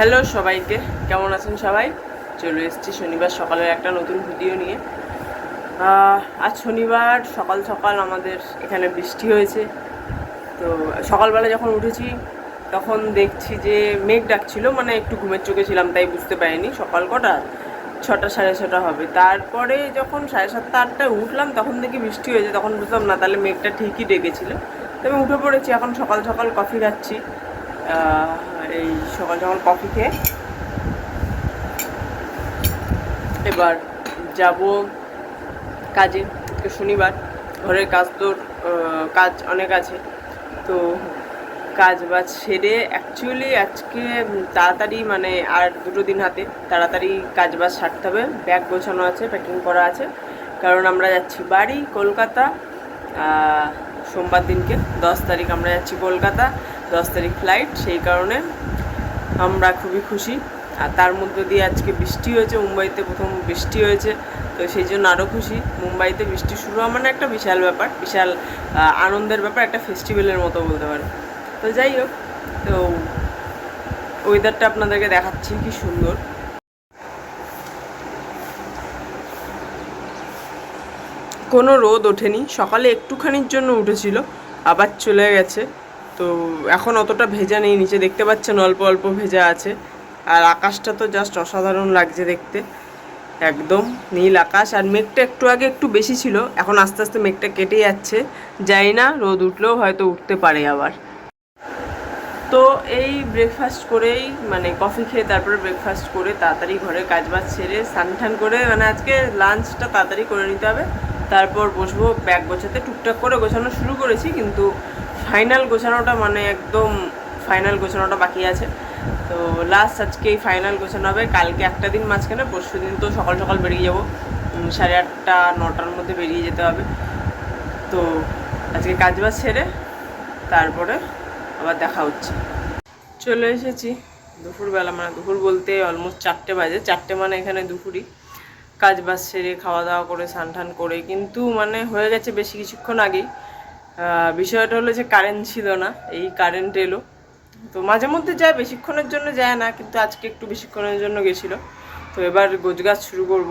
Hello সবাইকে, কেমন আছেন সবাই? চলে এসেছি শনিবার সকালের একটা নতুন ভিডিও নিয়ে। আজ শনিবার, সকাল সকাল আমাদের এখানে বৃষ্টি হয়েছে। তো সকালবেলা যখন উঠেছি, তখন দেখছি যে মেঘ ডাকছিল মানে একটু ঘুমের চোখে ছিলাম, তাই বুঝতে পারিনি সকাল কটা, ছটা, সাড়ে ছটা হবে। তারপরে যখন সাড়ে সাতটা, আটটায় উঠলাম, তখন দেখি বৃষ্টি হয়েছে, তখন বুঝলাম না, তাহলে মেঘটা ঠিকই ডেকেছিল। তো আমি উঠে পড়েছি, এখন সকাল সকাল কফি খাচ্ছি। এই সকাল সকাল কফি খেয়ে এবার যাব কাজে শনিবার, ঘরের কাজ তোর কাজ অনেক আছে। তো কাজ বাজ সেরে অ্যাকচুয়ালি আজকে তাড়াতাড়ি মানে আর দুটো দিন হাতে তাড়াতাড়ি কাজ বাজ সারতে হবে। ব্যাগ গোছানো আছে প্যাকিং করা আছে। কারণ আমরা যাচ্ছি বাড়ি, কলকাতা সোমবার দিনকে, দশ তারিখ আমরা যাচ্ছি কলকাতা। দশ তারিখ ফ্লাইট সেই কারণে আমরা খুবই খুশি। আর তার মধ্যে দিয়ে আজকে বৃষ্টি হয়েছে, মুম্বাইতে প্রথম বৃষ্টি হয়েছে, তো সেই জন্য আরও খুশি। মুম্বাইতে বৃষ্টি শুরু হওয়া মানে একটা বিশাল ব্যাপার, বিশাল আনন্দের ব্যাপার, একটা ফেস্টিভ্যালের মতো বলতে পারে তো যাই হোক, তো ওয়েদারটা আপনাদেরকে দেখাচ্ছি কি সুন্দর। কোনো রোদ ওঠেনি, সকালে একটুখানির জন্য উঠেছিল, আবার চলে গেছে। তো এখন অতটা ভেজা নেই, নিচে দেখতে পাচ্ছেন অল্প অল্প ভেজা আছে। আর আকাশটা তো জাস্ট অসাধারণ লাগছে দেখতে। একদম নীল আকাশ। আর মেঘটা একটু আগে একটু বেশি ছিল, এখন আস্তে আস্তে মেঘটা কেটে যাচ্ছে। যাই না, রোদ উঠলেও হয়তো উঠতে পারে আবার। তো এই ব্রেকফাস্ট করেই মানে কফি খেয়ে তারপরে ব্রেকফাস্ট করে তাড়াতাড়ি ঘরে কাজ বাজ সেরে স্নান করে মানে আজকে লাঞ্চটা তাড়াতাড়ি করে নিতে হবে। তারপর বসবো ব্যাগ গোছাতে টুকটাক করে গোছানো শুরু করেছি, কিন্তু ফাইনাল গোছানোটা মানে একদম ফাইনাল গোছানোটা বাকি আছে। তো লাস্ট আজকে ফাইনাল গোছানো হবে। কালকে একটা দিন মাঝখানে, পরশু দিন তো সকাল সকাল বেরিয়ে যাব। সাড়ে আটটা, নটার মধ্যে বেরিয়ে যেতে হবে। তো আজকে কাজ বাজ সেরে তারপরে আবার দেখা হচ্ছে। চলে এসেছি দুপুরবেলা মানে দুপুর বলতে অলমোস্ট চারটে বাজে। চারটে মানে এখানে দুপুরই। কাজ বাজ সেরে, খাওয়া দাওয়া করে স্নান টান করে, কিন্তু মানে হয়ে গেছে বেশি কিছুক্ষণ আগেই। বিষয়টা হলো যে কারেন্ট ছিল না, এই কারেন্ট এলো। তো মাঝে মধ্যে যায়, বেশিক্ষণের জন্য যায় না, কিন্তু আজকে একটু বেশিক্ষণের জন্য গেছিল। তো এবার গোছগাছ শুরু করব।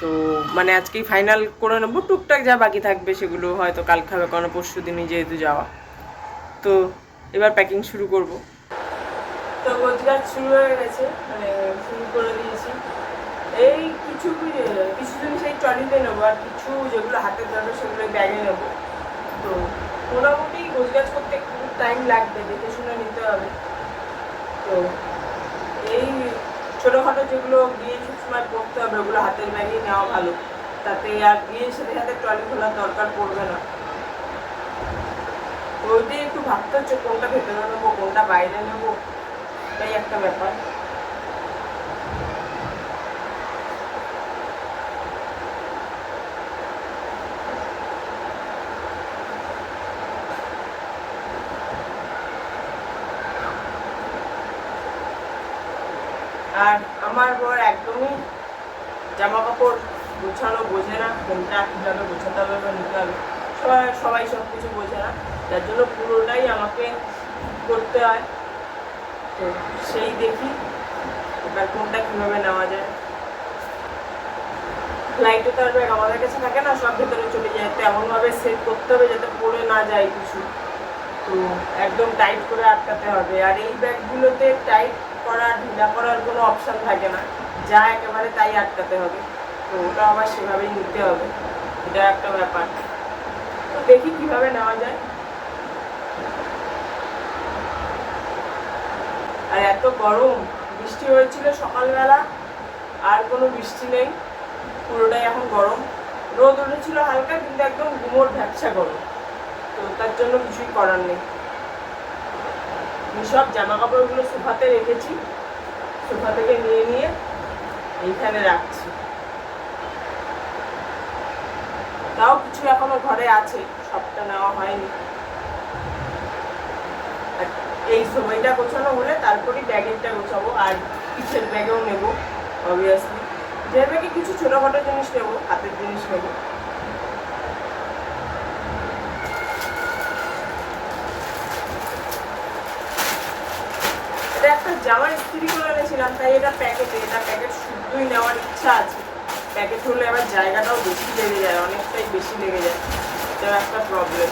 তো মানে আজকেই ফাইনাল করে নেব, টুকটাক যা বাকি থাকবে সেগুলো হয়তো কাল খাবে কারণ পরশু দিনই যেহেতু যাওয়া। তো এবার প্যাকিং শুরু করব। তো গোছগাছ শুরু হয়ে গেছে মানে শুরু করে দিয়েছি। এই কিছু কিছু জিনিস এই ট্রলিতে নেব, আর কিছু যেগুলো হাতে ধরবে সেগুলো ব্যাগে নেব। তো মোটামুটি গোছগাছ করতে একটু টাইম লাগবে, দেখে শুনে নিতে হবে। তো এই ছোটোখাটো যেগুলো গিয়ে সময় পড়তে হবে, ওগুলো হাতের ব্যাগেই নেওয়া ভালো। তাতে আর গিয়ে সাথে সাথে ট্রলি খোলার দরকার পড়বে না। ওইটাই একটু ভাবতে হচ্ছে কোনটা ভেতরে নেব, কোনটা বাইরে নেব, এটাই একটা ব্যাপার। আর আমার বর একদমই জামা কাপড় গোছানো বোঝে না, কোনটা কীভাবে গোছাতে হবে বা নিতে হবে, সবাই সবাই সব কিছু বোঝে না। যার জন্য পুরোটাই আমাকে করতে হয়। তো সেই দেখি এবার কোনটা কীভাবে নেওয়া যায়। ফ্লাইটে তো আর ব্যাগ আমাদের কাছে থাকে না, সব ভেতরে চলে যায়। তো এমনভাবে সেট করতে হবে যাতে পড়ে না যায় কিছু। তো একদম টাইট করে আটকাতে হবে। আর এই ব্যাগগুলোতে টাইট করা ঢিলা করার কোনো অপশান থাকে না। যা একেবারে তাই আটকাতে হবে। তো ওটা আবার সেভাবেই নিতে হবে। এটা একটা ব্যাপার। তো দেখি কীভাবে নেওয়া যায়। আর এত গরম, বৃষ্টি হয়েছিল সকালবেলা, আর কোনো বৃষ্টি নেই। পুরোটাই এখন গরম। রোদ উঠেছিল হালকা, কিন্তু একদম গুমোর ভ্যাপসা গরম। তো তার জন্য কিছুই করার নেই। সব জামা কাপড়গুলো সোফাতে রেখেছি। সোফা থেকে নিয়ে নিয়ে এইখানে রাখছি। তাও কিছু এখনও ঘরে আছে, সবটা নেওয়া হয়নি। এই সময়টা গোছানো হলে তারপরেই ব্যাগেরটা গোছাবো, আর পিছের ব্যাগেও নেব অবভিয়াসলি যে ব্যাগে কিছু ছোটোখাটো জিনিস নেব, হাতের জিনিস নেব। এটা একটা জামা ইস্ত্রি করে এনেছিলাম, তাই এটা প্যাকেটে এটা প্যাকেট শুদ্ধই নেওয়ার ইচ্ছা আছে। প্যাকেট হলে আবার জায়গাটাও বেশি লেগে যায়, অনেকটাই বেশি লেগে যায়। এটাও একটা প্রবলেম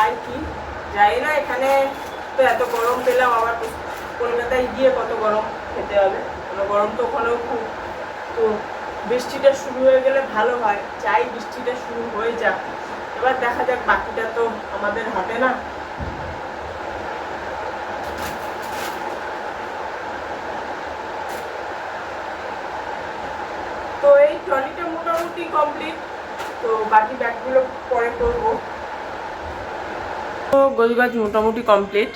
আর কি? যাই না, এখানে তো এত গরম পেলাম, আবার কলকাতায় গিয়ে কত গরম খেতে হবে। গরম তো ওখানেও খুব। তো বৃষ্টিটা শুরু হয়ে গেলে ভালো হয়। চাই বৃষ্টিটা শুরু হয়ে যাক। এবার দেখা যাক বাকিটা তো আমাদের হাতে না। তো এই ট্রলিটা মোটামুটি কমপ্লিট তো বাকি ব্যাগগুলো পরে করব। তো গোছগাছ মোটামুটি কমপ্লিট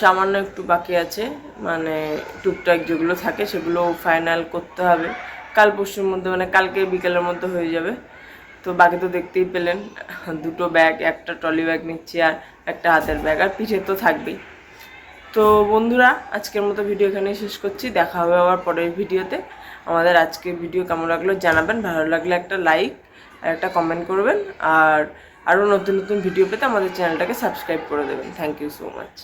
সামান্য একটু বাকি আছে। মানে টুকটাক যেগুলো থাকে সেগুলো ফাইনাল করতে হবে। কাল পরশুর মধ্যে মানে কালকে বিকেলের মধ্যে হয়ে যাবে। তো বাকি তো দেখতেই পেলেন, দুটো ব্যাগ একটা ট্রলি ব্যাগ নিচ্ছি আর একটা হাতের ব্যাগ আর পিঠে তো থাকবেই। তো বন্ধুরা, আজকের মতো ভিডিও এখানেই শেষ করছি, দেখা হবে আবার পরের ভিডিওতে আমাদের আজকের ভিডিও কেমন লাগল জানাবেন, ভালো লাগলে একটা লাইক আর একটা কমেন্ট করবেন, আর আরও নতুন নতুন ভিডিও পেতে আমাদের চ্যানেলটাকে সাবস্ক্রাইব করে দেবেন। Thank you so much